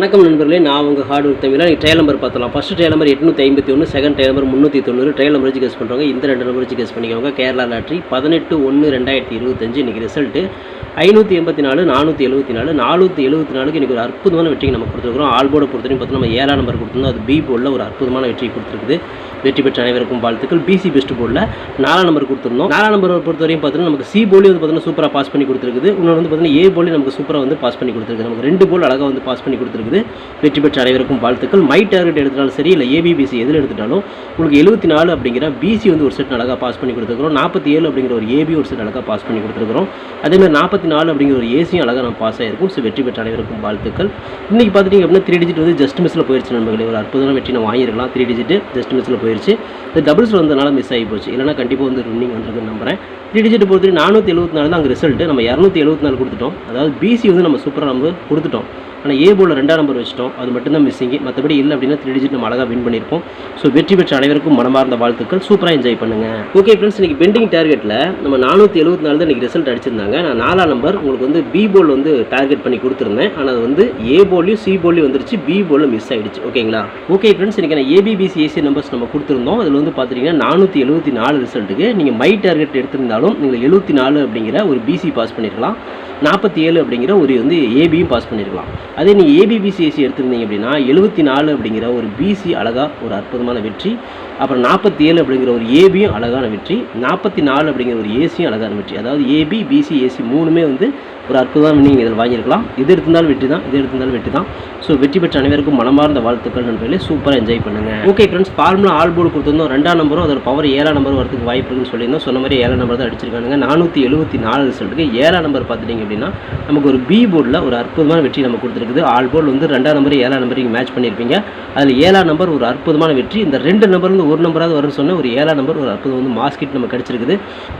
வணக்கம் நண்பர்களே நான் உங்கள் ஹார்ட் ஒர்க் தமிழ் நீங்கள் ட்ரையல் நம்பர் பார்த்தலாம் ஃபஸ்ட் ட்ரையல் நம்பர் எட்நூற்றி ஐம்பத்தி ஒன்று செகண்ட் ட்ரையல் நம்பர் முந்நூற்றி தொண்ணூறு ட்ரையல் நம்பர் வச்சு கேஸ் பண்ணுறவங்க இந்த ரெண்டு நம்பர் வச்சு கேஸ் பண்ணிக்கோங்க. கேரளா லாட்ரி பதினெட்டு ஒன்று ரெண்டாயிரத்தி இருபத்தஞ்சு இன்றைக்கி ரிசல்ட்டு ஐநூற்றி எண்பத்தி நாலு நானூற்றி எழுபத்தி நாலு. நானூற்றி எழுபத்தி நாலுக்கு இன்றைக்கி ஒரு அற்புதமான வெற்றி நம்ம கொடுத்துருக்குறோம். ஆல்போர்டை பொறுத்தவரைக்கும் பார்த்தா நம்ம ஏழாம் நம்பர் கொடுத்துருந்தோம். அது பி போர்டில் ஒரு அற்புதமான வெற்றி கொடுத்துருக்குது. வெற்றி பெற்ற அனைவருக்கும் வாழ்த்துக்கள். பிசி பெஸ்ட் போர்டில் நாலாம் நம்பர் கொடுத்துருந்தோம். நாலாம் நம்பர் பொறுத்தவரையும் பார்த்தீங்கன்னா நமக்கு சி போலி வந்து பார்த்தீங்கன்னா சூப்பராக பாஸ் பண்ணி கொடுத்துருக்குது. இன்னொன்று வந்து பார்த்தீங்கன்னா ஏ போலி நமக்கு சூப்பராக வந்து பாஸ் பண்ணி கொடுத்துருக்கு நமக்கு ரெண்டு போல் அழகாக வந்து பாஸ் பண்ணி இருக்குது வெற்றி பெற்ற அனைவருக்கும் வாழ்த்துக்கள். மை டார்கெட் எடுத்தாலும் சரி இல்லை ஏபிபிசி எதில் எடுத்துட்டாலும் உங்களுக்கு எழுபத்தி நாலு அப்படிங்கிற பிசி வந்து ஒரு செட் அழகாக பாஸ் பண்ணி கொடுத்துருக்கோம் நாற்பத்தி ஏழு அப்படிங்கிற ஒரு ஏபி ஒரு செட் அழகாக பாஸ் பண்ணி கொடுத்துருக்கோம் அதேமாதிரி நாற்பத்தி நாலு அப்படிங்கிற ஒரு ஏசியும் அழகாக நம்ம பாஸ் ஆகிருக்கும் ஸோ வெற்றி பெற்ற அனைவருக்கும் வாழ்த்துக்கள். இன்றைக்கி பார்த்துட்டிங்க அப்படின்னா த்ரீ டிஜிட் வந்து ஜஸ்ட் மிஸ்ஸில் போயிடுச்சு நண்பர்களே. ஒரு அற்புதமான வெற்றி நம்ம வாங்கியிருக்கலாம். த்ரீ டிஜிட் ஜஸ்ட் மிஸ்ஸில் போயிடுச்சு இந்த டபுள்ஸ் வந்ததுனால மிஸ் ஆகி போச்சு. இல்லைனா கண்டிப்பாக வந்து ரன்னிங் வந்துருக்குன்னு நம்புறேன். த்ரீ டிஜிட் பொறுத்தவரை நானூற்றி எழுபத்தி நாலு தான் அங்கே ரிசல்ட்டு நம்ம இரநூத்தி எழுபத்தி நாலு கொடுத்துட்டோம். அதாவது பிசி வந்து நம்ம சூப்பராக நம்ம கொடுத்துட்டோம். ஆனால் ஏ போல் ரெண்டாம் நம்பர் வச்சிட்டோம். அது மட்டும்தான் மிஸ்ஸிங்கு மற்றபடி இல்லை அப்படின்னா த்ரீ டிஜிட் நம்ம அழகாக வின் பண்ணியிருப்போம் ஸோ வெற்றி பெற்ற அனைவருக்கும் மனமார்ந்த வாழ்த்துக்கள். சூப்பராக என்ஜாய் பண்ணுங்கள் ஓகே ஃப்ரெண்ட்ஸ் இன்றைக்கி பெண்டிங் டார்கெட்டில் நம்ம நானூற்றி எழுபத்தி நாலு தான் இன்றைக்கி ரிசல்ட் அடிச்சிருந்தாங்க. நான் நாலாம் நம்பர் உங்களுக்கு வந்து பி போல் வந்து டார்கெட் பண்ணி கொடுத்துருந்தேன். ஆனால் அது வந்து ஏ போலையும் சி போலையும் வந்துருச்சு. பி போலும் மிஸ் ஆகிடுச்சு ஓகேங்களா ஓகே ஃப்ரெண்ட்ஸ் இன்றைக்கி நான் ஏபிபிசி ஏசி நம்பர்ஸ் நம்ம கொடுத்துருந்தோம். அதில் வந்து பார்த்தீங்கன்னா நானூற்றி எழுபத்தி நாலு ரிசல்ட்டுக்கு நீங்கள் மை டார்கெட் எடுத்திருந்தாலும் நீங்கள் எழுபத்தி நாலு அப்படிங்கிற ஒரு பிசி பாஸ் பண்ணியிருக்கலாம் நாற்பத்தி ஏழு அப்படிங்கிற ஒரு வந்து ஏபியும் பாஸ் பண்ணியிருக்கலாம் அதே நீங்கள் ஏபிபிசிஎஸ்சி எடுத்திருந்தீங்க அப்படின்னா எழுபத்தி நாலு அப்படிங்கிற ஒரு பிசி அழகாக ஒரு அற்புதமான வெற்றி அப்புறம் நாற்பத்தி ஏழு அப்படிங்கிற ஒரு ஏபியும் அழகான வெற்றி நாற்பத்தி நாலு அப்படிங்கிற ஒரு ஏசியும் அழகான வெற்றி. அதாவது ஏபி பிசி ஏசி மூணுமே வந்து ஒரு அற்புதமான நீங்கள் இதில் வாங்கியிருக்கலாம். இது எடுத்திருந்தாலும் வெற்றி தான் இது எடுத்திருந்தாலும் வெற்றி தான். ஸோ வெற்றி பெற்ற அனைவருக்கும் மனமார்ந்த வாழ்த்துக்கள் நண்பர்களே. சூப்பராக என்ஜாய் பண்ணுங்கள் okay friends formula all board கொடுத்துருந்தோம். ரெண்டாம் நம்பரும் அதோட பவர் ஏழாம் நம்பர் வரதுக்கு வாய்ப்பு இருக்குன்னு சொல்லியிருந்தோம். சொன்ன மாதிரி ஏழாம் நம்பர் தான் அடிச்சிருக்கானுங்க. நானூற்றி எழுபத்தி நாலு ரிசல்ட்டுக்கு ஏழாம் நம்பர் பார்த்துட்டிங்க அப்படின்னா நமக்கு ஒரு பி போர்டில் ஒரு அற்புதமான வெற்றி நம்ம இருக்குது. ஆல் போர்டு வந்து ரெண்டாம் நம்பர் ஏழாம் நம்பர் மேட்ச் பண்ணியிருப்பீங்க. அதில் ஏழாம் நம்பர் ஒரு அற்புதமான வெற்றி. இந்த ரெண்டு நம்பர்லேருந்து ஒரு நம்பராவது வரும்னு சொன்ன ஒரு ஏழாம் நம்பர் ஒரு அற்புதம் வந்து மாஸ்கிட் நம்ம கிடச்சிருக்குது.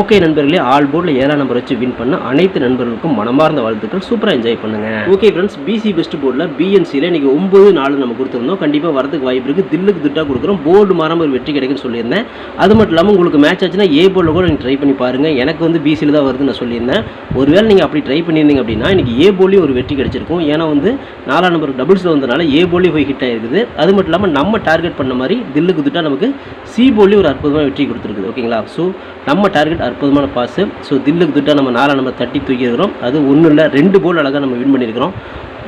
ஓகே நண்பர்களே ஆல் போர்டில் ஏழாம் நம்பர் வச்சு வின் பண்ண அனைத்து நண்பர்களுக்கும் மனமார்ந்த வாழ்த்துக்கள். சூப்பராக என்ஜாய் பண்ணுங்கள் ஓகே ஃப்ரெண்ட்ஸ் பிசி பெஸ்ட் போர்டில் பிஎன்சியில் இன்றைக்கி ஒம்பது நாலு நம்ம கொடுத்துருந்தோம். கண்டிப்பாக வரதுக்கு வாய்ப்பு இருக்குது தில்லுக்கு திட்டாக கொடுக்குறோம். போர்டு மாறாம ஒரு வெற்றி கிடைக்குன்னு சொல்லியிருந்தேன். அது மட்டும் இல்லாமல் உங்களுக்கு மேட்ச் ஆச்சுன்னா ஏ போர்டில் கூட நீங்கள் ட்ரை பண்ணி பாருங்கள் எனக்கு வந்து பிசியில் தான் வருதுன்னு நான் சொல்லியிருந்தேன். ஒருவேளை நீங்கள் அப்படி ட்ரை பண்ணியிருந்தீங்க அப்படின்னா இன்றைக்கி ஏ போலியும் ஒரு வெற்றி கிடைச்சிருக்கும். ஏன்னா வந்து நாலாம் நம்பர் டபுள்ஸில் வந்ததுனால ஏ போலி போய் ஹிட் ஆகிருக்குது அது மட்டும் இல்லாமல் நம்ம டார்கெட் பண்ண மாதிரி தில்லுக்கு குத்துட்டா நமக்கு சி போலி ஒரு அற்புதமான வெற்றி கொடுத்துருக்குது. ஓகேங்களா ஸோ நம்ம டார்கெட் அற்புதமான பாஸு ஸோ தில்லுக்கு குத்துட்டா நம்ம நாலாம் நம்பர் தட்டி தூக்கியிருக்கிறோம் அது ஒன்றும் இல்லை ரெண்டு போல் அழகாக நம்ம வின் பண்ணியிருக்கிறோம்.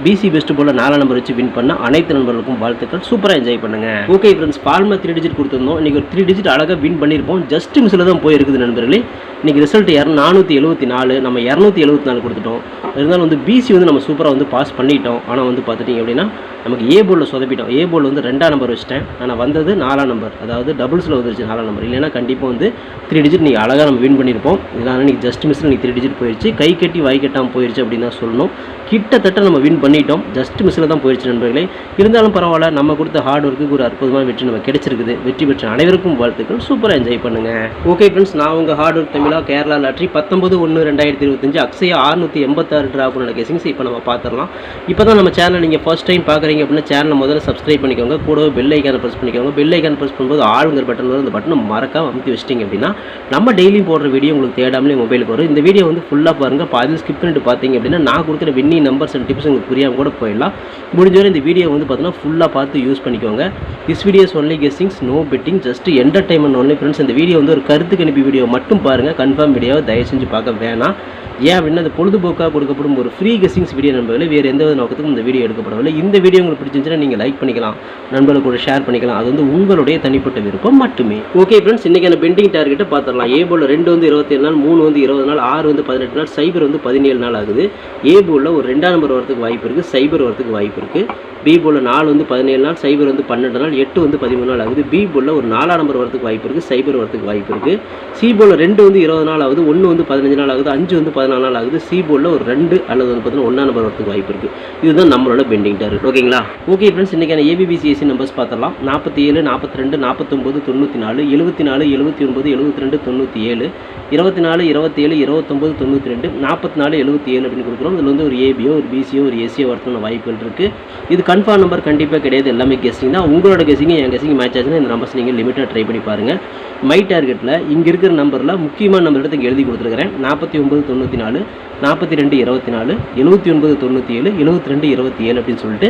பிசி பெஸ்ட் போல நாலாம் நம்பர் வச்சு வின் பண்ண அனைத்து நண்பர்களுக்கும் வாழ்த்துக்கள். சூப்பராக என்ஜாய் பண்ணுங்க. Okay friends formula three digit கொடுத்துருந்தோம். இன்னைக்கு ஒரு த்ரீ டிஜிட் அழகாக வின் பண்ணியிருப்போம் ஜஸ்ட் மிஸ்ஸில் தான் போயிருக்குது நண்பர்களே. இன்னைக்கு ரிசல்ட் இரநூ நானூற்றி எழுபத்தி நாலு நம்ம இரநூத்தி எழுபத்தி நாலு கொடுத்துட்டோம். இருந்தாலும் வந்து பிசி வந்து நம்ம சூப்பராக வந்து பாஸ் பண்ணிட்டோம். ஆனால் வந்து பார்த்துட்டிங்க அப்படின்னா நமக்கு ஏ போர்டில் சொதப்பிட்டோம். ஏ போர்டில் வந்து ரெண்டாம் நம்பர் வச்சிட்டேன். ஆனால் வந்தது நாலாம் நம்பர் அதாவது டபுள்ஸில் வந்துருச்சு நாலாம் நம்பர் இல்லைன்னா கண்டிப்பாக வந்து த்ரீ டிஜிட் நீங்கள் அழகாக நம்ம வின் பண்ணியிருப்போம் இதனால் நீங்கள் ஜஸ்ட் மிஸ்ஸில் நீங்கள் த்ரீ டிஜிட் போயிடுச்சு கை கட்டி வாய் கட்டாமல் போயிடுச்சு அப்படின்னு தான் சொல்லணும். கிட்டத்தட்ட நம்ம வின் பண்ணிட்டோம். ஜஸ்ட் மிஸ்ஸில் தான் போயிடுச்சு நண்பர்களே. இருந்தாலும் பரவாயில்ல நம்ம கொடுத்த ஹார்ட் ஒர்க்குக்கு ஒரு அற்புதமான வெற்றி நம்ம கிடைச்சிருக்குது. வெற்றி பெற்ற அனைவருக்கும் வாழ்த்துக்கள். சூப்பராக என்ஜாய் பண்ணுங்கள் ஓகே ஃப்ரெண்ட்ஸ் நான் உங்கள் ஹார்ட் ஒர்க் தமிழாக கேரளா லாட்ரி பத்தொம்பது ஒன்று ரெண்டாயிரத்தி இருபத்தஞ்சு அக்ஸையா ஆறுநூற்றி எண்பத்தாறு ட்ராஃபோட கெசிங்ஸ் இப்போ நம்ம பார்த்துடலாம் இப்போ தான் நம்ம சேனல் நீங்கள் ஃபர்ஸ்ட் டைம் பார்க்குறீங்க அப்படின்னா சேனலை முதல்ல சப்ஸ்கிரைப் பண்ணிக்கோங்க. கூடவே பெல் ஐக்கான ப்ரெஸ் பண்ணிக்கோங்க. பெல் ஐக்கான் ப்ரெஸ் பண்ணும்போது ஆளுங்கிற பட்டன் வரும் அந்த பட்டனை மறக்காம அமுத்தி வச்சிட்டிங்க அப்படின்னா நம்ம டெய்லியும் போடுற வீடியோ உங்களுக்கு தேடாமலே மொபைலுக்கு வரும். இந்த வீடியோ வந்து ஃபுல்லாக பாருங்கள் பாதி ஸ்கிப் பண்ணிட்டு பார்த்தீங்க அப்படின்னா நான் கொடுக்குற வின்னி நம்பர்ஸ் அண்ட் டிப்ஸ் உங்களுக்கு புரியாமல் கூட போயிடலாம். முடிஞ்சவரை இந்த வீடியோ வந்து பார்த்தீங்கன்னா ஃபுல்லாக பார்த்து யூஸ் பண்ணிக்கோங்க. This videos only guessings no betting just entertainment only friends இந்த வீடியோ வந்து ஒரு கருத்து கணிப்பு வீடியோ மட்டும் பாருங்கள் கன்ஃபார்ம் வீடியோவை தயவு செஞ்சு பார்க்க வேணாம். ஏன் அப்படின்னா அது பொழுதுபோக்காக கொடுக்கப்படும் ஒரு ஃப்ரீ கெஸ்டிங்ஸ் வீடியோ நண்பர்களே. வேறு எந்த வித நோக்கத்துக்கும் இந்த வீடியோ எடுக்கப்படவில்லை. இந்த வீடியோ உங்களுக்கு பிடிச்சிருந்துச்சுன்னா நீங்கள் லைக் பண்ணிக்கலாம். நண்பர்கள் கூட ஷேர் பண்ணிக்கலாம். அது வந்து உங்களுடைய தனிப்பட்ட விருப்பம் மட்டுமே. ஓகே ஃப்ரெண்ட்ஸ் இன்றைக்கான பெண்டிங் டார்கெட்டை பார்த்துடலாம். ஏ போல் ரெண்டு வந்து இருபத்தேழு நாள் மூணு வந்து இருபது நாள் ஆறு வந்து பதினெட்டு நாள் சைபர் வந்து பதினேழு நாள் ஆகுது. ஏ போலில் ஒரு ரெண்டாம் நம்பர் வரத்துக்கு வாய்ப்பு இருக்குது சைபர் வரத்துக்கு வாய்ப்பு இருக்குது பி போலில் நாலு வந்து பதினேழு நாள் சைபர் வந்து பன்னெண்டு நாள் எட்டு வந்து பதிமூணு நாள் ஆகுது. பி போலில் ஒரு நாலாம் நம்பர் வரத்துக்கு வாய்ப்பு இருக்குது சைபர் வரத்துக்கு வாய்ப்பு இருக்குது சி போலில் ரெண்டு வந்து இருபது நாள் ஆகுது ஒன்று வந்து பதினஞ்சு நாள் ஆகுது அஞ்சு வந்து பதினாலு நாள் ஆகுது. சி போர்டில் ஒரு ரெண்டு அல்லது வந்து பார்த்தீங்கன்னா ஒன்றா நம்பர் வரதுக்கு வாய்ப்பு இருக்குது இதுதான் நம்மளோட பெண்டிங் டார்கெட் ஓகேங்களா? ஓகே ஃப்ரெண்ட்ஸ் இன்றைக்கான ஏபிபிசிஎஸ்சி நம்பர்ஸ் பார்த்தலாம் நாற்பத்தி ஏழு நாற்பத்தி ரெண்டு நாற்பத்தொம்பது தொண்ணூற்றி நாலு எழுபத்தி நாலு எழுபத்தி ஒன்பது எழுபத்தி ரெண்டு தொண்ணூற்றி ஏழு இருபத்தி நாலு இருபத்தி ஏழு இருபத்தொம்பது தொண்ணூற்றி ரெண்டு நாற்பத்தி நாலு எழுபத்தி ஏழு அப்படின்னு கொடுக்குறோம். இதில் வந்து ஒரு ஏபியோ ஒரு பிசியோ ஒரு ஏசியோ வரதுக்கான வாய்ப்புகள் இருக்குது இது கன்ஃபார்ம் நம்பர் கண்டிப்பாக கிடையாது. எல்லாமே கெஸ்டிங் தான். உங்களோட கெஸ்டிங் என் கெஸ்டிங் மேட்ச் ஆச்சுன்னா இந்த நம்பர்ஸ் நீங்கள் லிமிட்டாக ட்ரை பண்ணி பாருங்கள் மை டார்கெட்டில் இங்கே இருக்கிற நம்பரில் முக்கியமான நம்பர் எடுத்து எழுதி கொடுத்துருக்கிறேன். நாற்பத்தி ஒம்பது தொண்ணூற்றி நாலு நாற்பத்தி ரெண்டு இருபத்தி நாலு எழுபத்தி ஒன்பது தொண்ணூற்றி ஏழு எழுபத்தி ரெண்டு இருபத்தி ஏழு அப்படின்னு சொல்லிட்டு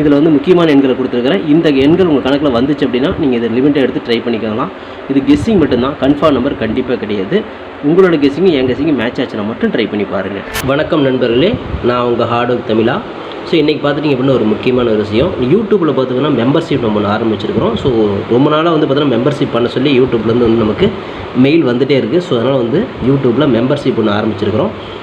இதில் வந்து முக்கியமான எண்களை கொடுத்துருக்குறேன். இந்த எண்கள் உங்கள் கணக்கில் வந்துச்சு அப்படின்னா நீங்கள் இதை லிமிட்டை எடுத்து ட்ரை பண்ணிக்கலாம் இது கெஸ்ஸிங் மட்டும்தான். கன்ஃபார்ம் நம்பர் கண்டிப்பாக கிடையாது. உங்களோட கெஸ்ஸிங் என் கெஸ்ஸிங் மேட்ச் ஆச்சுன்னா மட்டும் ட்ரை பண்ணி பாருங்கள் வணக்கம் நண்பர்களே நான் உங்கள் ஹார்ட் ஒர்க் தமிழா. ஸோ இன்றைக்கி பார்த்துட்டிங்க அப்படின்னா ஒரு முக்கியமான ஒரு விஷயம். யூடியூப்பில் பார்த்திங்கன்னா மெம்பர்ஷிப் நம்ம ஒன்று ஆரம்பிச்சிருக்கிறோம். ஸோ ரொம்ப நாளாக வந்து பார்த்தீங்கன்னா மெம்பர்ஷிப் பண்ண சொல்லி யூடியூப்லேருந்து வந்து நமக்கு மெயில் வந்துகிட்டே இருக்குது ஸோ அதனால் வந்து யூடியூப்பில் மெம்பர்ஷிப் ஒன்று ஆரம்பிச்சிருக்கிறோம்.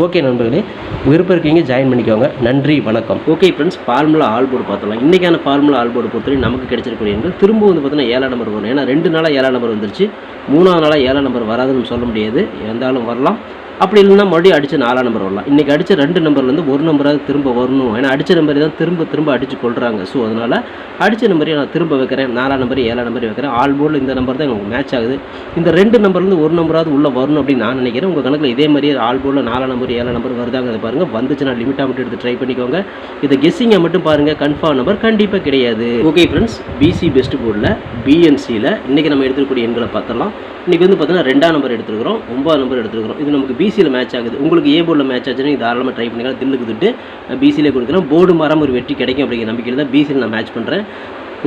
ஓகே நண்பர்களே. விருப்பம் இருக்கீங்க ஜாயின் பண்ணிக்கோங்க. நன்றி வணக்கம். Okay friends formula all board பார்த்தலாம் இன்றைக்கான ஃபார்முலா ஆல் போர்டு பொறுத்தவரை நமக்கு கிடைச்சிருக்கூடிய எண்கள் திரும்ப வந்து பார்த்தீங்கன்னா ஏழாம் நம்பர் வரும். ஏன்னா ரெண்டு நாளாக ஏழாம் நம்பர் வந்துருச்சு. மூணாவது நாளாக ஏழாம் நம்பர் வராதுன்னு சொல்ல முடியாது. இருந்தாலும் வரலாம். அப்படி இல்லைன்னா மறுபடியும் அடிச்சு நாலாம் நம்பர் வரலாம். இன்றைக்கி அடித்த ரெண்டு நம்பர்லேருந்து ஒரு நம்பராவது திரும்ப வரணும். ஏன்னா அடித்த நம்பரை தான் திரும்ப திரும்ப அடித்து கொள்கிறாங்க ஸோ அதனால் அடித்த நம்பரையும் நான் திரும்ப வைக்கிறேன். நாலாம் நம்பர் ஏழாம் நம்பர் வைக்கிறேன். ஆல் போர்டில் இந்த நம்பர் தான் எனக்கு மேட்ச் ஆகுது. இந்த ரெண்டு நம்பர்லேருந்து ஒரு நம்பராவது உள்ளே வரணும் அப்படின்னு நான் நினைக்கிறேன். உங்கள் கணக்கில் இதே மாதிரியே ஆல் போர்டில் நாலாம் நம்பர் ஏழாம் நம்பர் வருதாங்க பாருங்கள் வந்துச்சுன்னா லிமிட்டாக மட்டும் எடுத்து ட்ரை பண்ணிக்கோங்க. இதை கெஸ்ஸிங்கை மட்டும் பாருங்கள் கன்ஃபார்ம் நம்பர் கண்டிப்பாக கிடையாது. ஓகே ஃப்ரெண்ட்ஸ் பிசி பெஸ்ட் போர்டில் பிஎன்சியில் இன்றைக்கி நம்ம எடுத்துக்கூடிய எண்களை பார்த்தலாம் இன்றைக்கி வந்து பார்த்தீங்கன்னா ரெண்டாம் நம்பர் எடுத்துருக்கிறோம். ஒன்பது நம்பர் எடுத்துருக்கிறோம். இது நமக்கு பிசியில் மேட்ச் ஆகுது. உங்களுக்கு ஏ போர்டில் மேட்ச் ஆச்சுன்னா நீங்கள் தாராளமாக ட்ரை பண்ணிக்கலாம். தில்லுக்கு துட்டு பிசியிலே கொடுக்கலாம் போர்டு மாறாமல் ஒரு வெற்றி கிடைக்கும் அப்படிங்கிற நம்பிக்கையில் தான் பிசியில் நான் மேட்ச் பண்ணுறேன்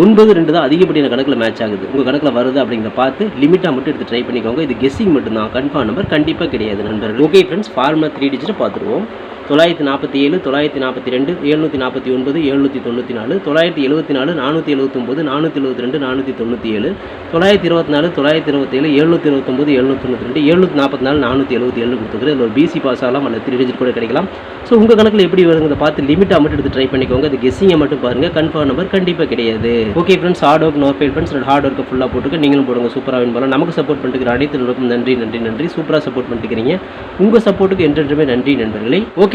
ஒன்பது ரெண்டு தான் அதிகப்படியான கணக்கில் மேட்ச் ஆகுது. உங்கள் கணக்கில் வருது அப்படிங்கிறத பார்த்து லிமிட்டாக மட்டும் எடுத்து ட்ரை பண்ணிக்கோங்க. இது கெஸ்ஸிங் மட்டும்தான். கன்ஃபார்ம் நம்பர் கண்டிப்பாக கிடையாது நண்பர்கள். ஓகே ஃப்ரெண்ட்ஸ் ஃபார்மில் த்ரீ டிஜிட்டை பார்த்துருவோம். தொள்ளாயிரத்தி நாற்பத்தி ஏழு தொள்ளாயிரத்தி நாற்பத்தி ரெண்டு எழுநூற்றி நாற்பத்தி ஒன்பது எழுநூற்றி தொண்ணூற்றி நாலு தொள்ளாயிரத்தி எழுபத்தி நாலு நானூற்றி எழுபத்தொம்போது நானூற்றி எழுபத்தி ரெண்டு நானூற்றி தொண்ணூற்றி ஏழு தொள்ளாயிரத்தி இருபத்தி நாலு தொள்ளாயிரத்தி இருபத்தேழு எழுநூற்றி இருபத்தொம்போது எழுநூற்றி தொண்ணூற்றி ரெண்டு எழுநூற்றி நாற்பத்தி நாலு நானூற்றி எழுபத்தி ஏழு கொடுத்துருக்குது ஒரு பிசி பாஸ் ஆகலாம். அல்லது த்ரீ டிஜிட் கூட கிடைக்கலாம். ஸோ உங்கள் கணக்கில் எப்படி வருங்கிறத பார்த்து லிமிட்டாக மட்டும் எடுத்து ட்ரை பண்ணிக்கோங்க. அது கெஸ்ஸிங்கை மட்டும் பாருங்கள் கன்ஃபார்ம் நம்பர் கண்டிப்பாக கிடையாது. Okay friends hard work no fail friends hard ஒர்க்கை ஃபுல்லாக போட்டுக்க நீங்களும் போடுங்க. சூப்பராக வின் பண்ணலாம். நமக்கு சப்போர்ட் பண்ணிட்டு அனைத்து நண்பருக்கும் நன்றி நன்றி நன்றி. சூப்பராக சப்போர்ட் பண்ணிக்கிறீங்க உங்கள் சப்போர்ட்டுக்கு என்றென்றுமே நன்றி நண்பர்களே. ஓகே